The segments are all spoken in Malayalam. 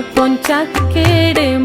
ಪೋಂಚಾತ್ ಕೇಳಿ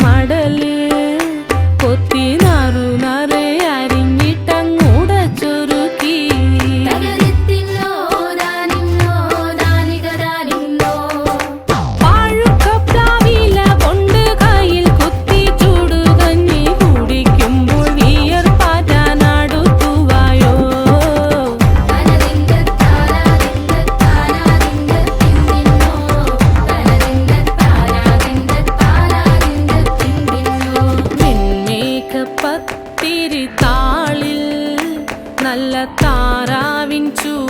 To.